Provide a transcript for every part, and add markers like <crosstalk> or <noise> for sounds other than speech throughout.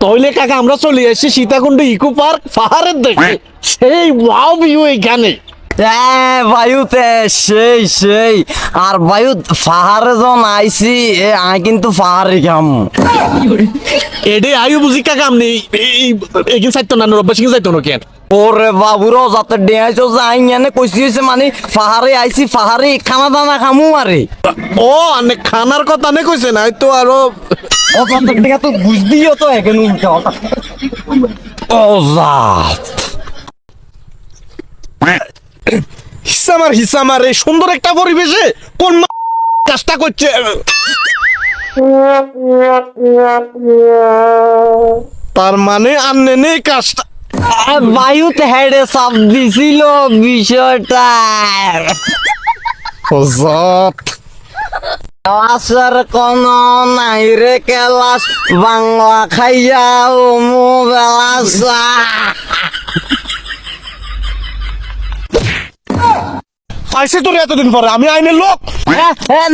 তাহলে কাকা আমরা চলে এসেছি সীতাকুণ্ড ইকো পার্ক পাহাড়ের দেখে সেই ওয়াও ভিউ এখানে। হ্যাঁ বায়ুতে সেই সেই। আর বায়ু পাহাড়ে যখন আইছি এ আই কিন্তু পাহাড়ে খাম এডে আয়ু বুঝি কাকা আপনি এগিন চাইতো না রব্বা সিং চাইতো না কেন? ওরে বাবুরো যাতে ডেয়াইছো যাই এনে কইছি হইছে মানে পাহাড়ে আইছি পাহাড়ে খানা দানা খামু আরে। ও আনে খানার কথা নে কইছে না তো আরও তো তো এখন উল্টা হিসামার হিসামার এই সুন্দর একটা পরিবেশে কোন কাজটা করছে? তার মানে আন্নে নেই কাজটা বায়ুতে হেডে চাপ দিছিল বিষয়টা। ক্লাসের কোন নাই রে ক্লাস বাংলা খাইয়া ও বেলাসা। আইসে তোর এতদিন পরে আমি আইনের লোক।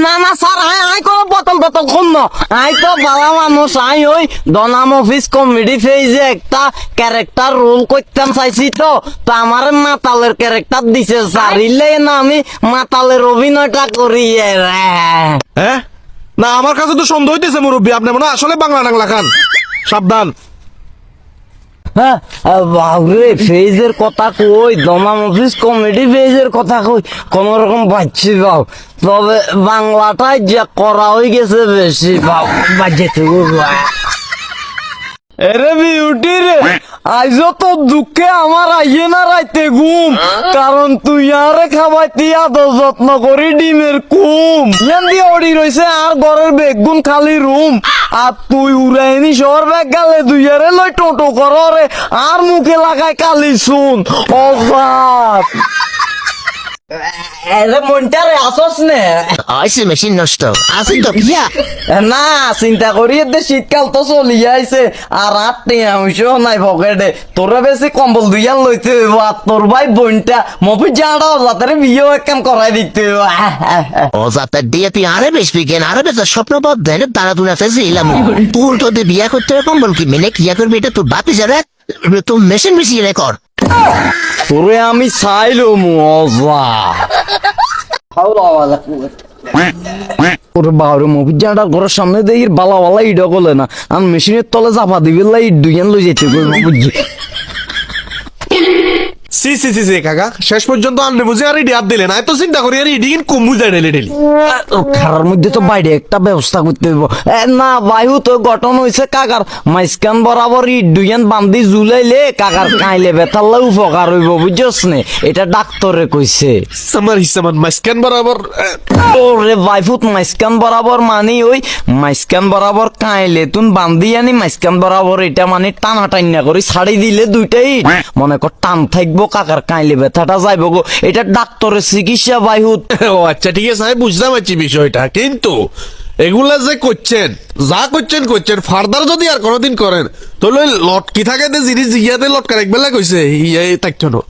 না না স্যার আই আই কোনো বোতল বোতল না। আই তো বালা মানুষ আই ওই দনাম অফিস কমেডি ফেজে একটা ক্যারেক্টার রোল করতাম চাইছি তো। তো আমার মাতালের ক্যারেক্টার দিছে স্যার। ইলে না আমি মাতালের অভিনয়টা করি হ্যাঁ? না আমার কাছে তো সন্দেহ হইতেছে মুরব্বী আপনি মনে আসলে বাংলা টাংলা খান। সাবধান। হ্যাঁ? বাবরে ফেজের কথা কই? দমাম অফিস কমেডি ফেজের কথা কই? কোন রকম বাচ্চি পাও তবে বাংলাটাই যা করা হয়ে গেছে বেশি পাও বাজেতে এরে বিউটি রে। আইজ তো দুঃখে আমার আইয়ে না রাইতে ঘুম। কারণ তুই আরে খাবাইতে আদ যত্ন করি ডিমের কুম। ইয়ান দিয়ে অড়ি রইছে আর ঘরের বেগুন খালি রুম। আর তুই উড়াইনি শহর ব্যাগ গালে দুই আরে লই টোটো কর রে আর মুখে লাগায় কালি শুন এরে মনটারে আসস নে। আইসি মেশিন নষ্ট। আসেন তো। না চিন্তা করি এতে শীতকাল তো চলি আইছে। আর নাই পকেটে তোরা বেশি কম্বল দুইয়ান লইতে হইব আর তোর ভাই বোনটা মফি যাতে বিয়েও একখান করাই দিতে হইব। ও যাতে দিয়ে তুই আরে বেশবি কেন আরে বেশ স্বপ্ন পথ তারা তুই তোর তোদের বিয়া করতে এরকম বল কি মেনে ক্রিয়া করবি? এটা তোর বাপি যারা তোর মেশিন বেশি রেকর্ড। তোরে আমি চাইলো মজা। ওর বাবারে মফি জাড়া ঘরের সামনে দিয়ে বালা বালা ইডা না। আর মেশিনের তলে চাপা দিবি, লাই দুজন লই যেতে বুঝছি সি সি সি সি কাকা। শেষ পর্যন্ত আন্নে বুঝে আর ইডি হাত দিলেন আয় তো চিন্তা করি আর ইডি কম বুঝাই ডেলি ডেলি খারার মধ্যে তো বাইরে একটা ব্যবস্থা করতে হইব। না বায়ু তো গঠন হয়েছে কাকার। মাইসকান বরাবর ইট দুইয়ান বান্ধি জুলাইলে কাকার কাইলে বেতাল্লা উপকার হইব বুঝছস নে? এটা ডাক্তরে কইছে। সামার হিসামান মাসকান বরাবর ওরে বাইফুত মাইসকান বরাবর মানে ওই মাইসকান বরাবর কাইলে তুন বান্ধি আনি মাইসকান বরাবর এটা মানে টানা টান্না করে ছাড়ি দিলে দুইটাই মনে কর টান থাকব কাকার কাইলে ব্যথাটা যাইব গো। এটা ডাক্তারের চিকিৎসা বাইহুত <laughs> ও আচ্ছা ঠিক আছে আমি বুঝতে পারছি বিষয়টা। কিন্তু এগুলা যে করছেন যা করছেন করছেন ফার্দার যদি আর কোনোদিন করেন তাহলে লটকি থাকে যে জিনিস জিয়াতে লটকার একবেলা কইছে ইয়ে থাকতো না